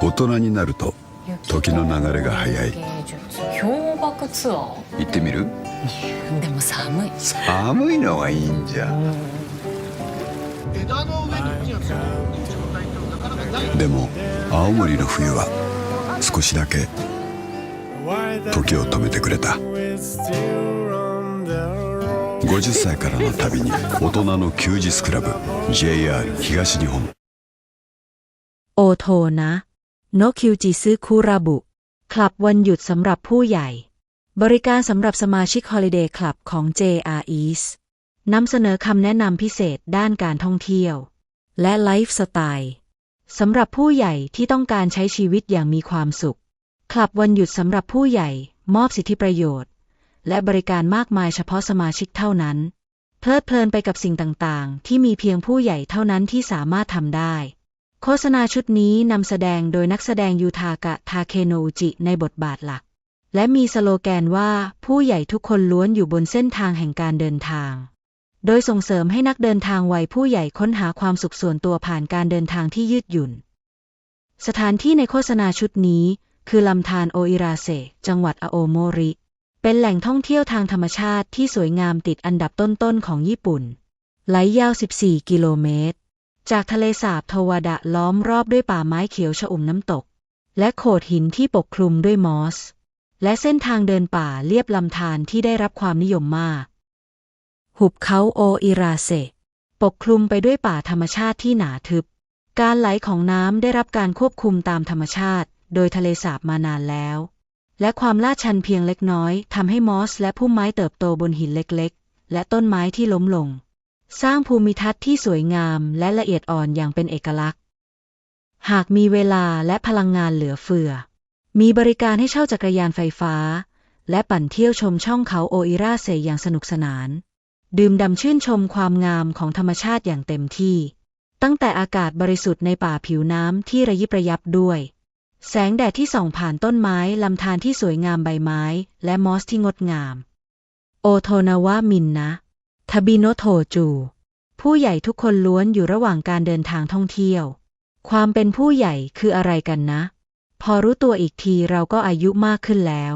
大人になると時の流れが早い芸術氷瀑ツア行ってみるーでも寒い寒いのがいいんじゃ枝の上に木がついてる状態ってなかなかないでも青森の冬は少しだけ時を止めてくれた50歳からの旅に大人の休日クラブ JR 東日本 โอโทนะ โนคิวจิซึคุระบุ คลับวันหยุดสำหรับผู้ใหญ่ บริการสำหรับสมาชิก Holiday Club ของ JR East นำเสนอคำแนะนำพิเศษด้านการท่องเที่ยว และไลฟ์สไตล์สำหรับผู้ใหญ่ที่ต้องการใช้ชีวิตอย่างมีความสุข คลับวันหยุดสำหรับผู้ใหญ่ มอบสิทธิประโยชน์ และบริการมากมายเฉพาะสมาชิกเท่านั้น เพลิดเพลินไปกับสิ่งต่าง ๆ ที่มีเพียงผู้ใหญ่เท่านั้นที่สามารถทำได้ โฆษณาชุดนี้นำแสดงโดยนักแสดงยูทากะทาเคโนอุจิในบทบาทหลัก และมีสโลแกนว่าผู้ใหญ่ทุกคนล้วนอยู่บนเส้นทางแห่งการเดินทาง โดยส่งเสริมให้นักเดินทางวัยผู้ใหญ่ค้นหาความสุขส่วนตัวผ่านการเดินทางที่ยืดหยุ่น สถานที่ในโฆษณาชุดนี้ คือลำธารโออิราเซจังหวัดอาโอโมริ เป็นแหล่งท่องเที่ยวทางธรรมชาติที่สวยงามติดอันดับต้นๆของญี่ปุ่นไหลยาว 14 กิโลเมตร จากทะเลสาบทวดะล้อมรอบด้วยป่าไม้เขียวชอุ่มน้ำตก และโขดหินที่ปกคลุมด้วยมอส และเส้นทางเดินป่าเลียบลำธารที่ได้รับความนิยมมาก หุบเขาโออิราเซปกคลุมไปด้วยป่าธรรมชาติที่หนาทึบ การไหลของน้ำได้รับการควบคุมตามธรรมชาติ โดยทะเลสาบมานานแล้ว และความลาดชันเพียงเล็กน้อยทำให้มอสและพุ่มไม้เติบโตบนหินเล็กๆ และต้นไม้ที่ล้มลง สร้างภูมิทัศน์ที่สวยงามและละเอียดอ่อนอย่างเป็นเอกลักษณ์ หากมีเวลาและพลังงานเหลือเฟือ มีบริการให้เช่าจักรยานไฟฟ้า และปั่นเที่ยวชมช่องเขาโออิราเซอย่างสนุกสนาน ดื่มด่ำชื่นชมความงามของธรรมชาติอย่างเต็มที่ ตั้งแต่อากาศบริสุทธิ์ในป่าผิวน้ำที่ระยิบระยับด้วย แสงแดดที่ส่องผ่านต้นไม้ลำธารที่สวยงามใบไม้ และมอสที่งดงาม โอโทนาวะมินนะ ทบิโนโทจู ผู้ใหญ่ทุกคนล้วนอยู่ระหว่างการเดินทางท่องเที่ยว ความเป็นผู้ใหญ่คืออะไรกันนะ พอรู้ตัวอีกทีเราก็อายุมากขึ้นแล้ว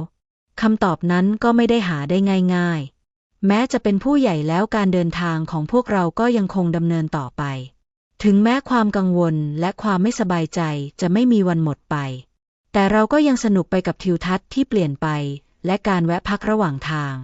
คำตอบนั้นก็ไม่ได้หาได้ง่าย ๆ แม้จะเป็นผู้ใหญ่แล้วการเดินทางของพวกเราก็ยังคงดำเนินต่อไป ถึงแม้ความกังวลและความไม่สบายใจจะไม่มีวันหมดไป แต่เราก็ยังสนุกไปกับทิวทัศน์ที่เปลี่ยนไป และการแวะพักระหว่างทาง